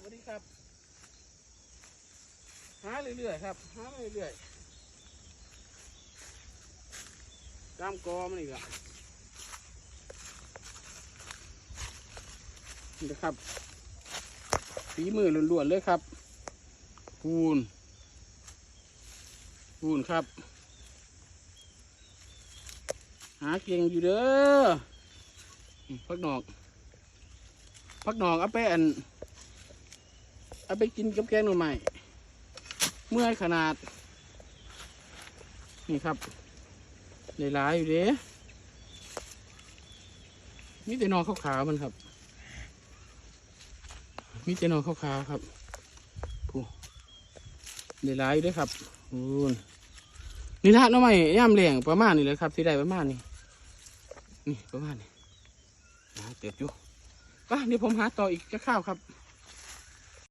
สวัสดีครับ หาเรื่อยๆครับ หาเรื่อยๆตามกอมันอีกอะนี่นะครับฝีมือล้วนๆเลยครับปูนปูนครับ หาเก่งอยู่เด้อพักหนอกพักหนอกเอาไปอัน เอาไปกินกับแกงหน่อไม้เมื่อขนาด นี่ครับหลายๆอยู่เด้มีแต่นอนขาวๆมันครับ มีแต่นอนขาวๆครับผู้หลายๆอยู่ด้อครับอูนนี่ละหน้องใหม่ย่ามแรงประมาณนี้เลยครับ ที่ได้ประมาณนี้นี่ประมาณนี้หาเติบอยู่ป่ะเดี๋ยวผมหาต่ออีกจะข้าวครับ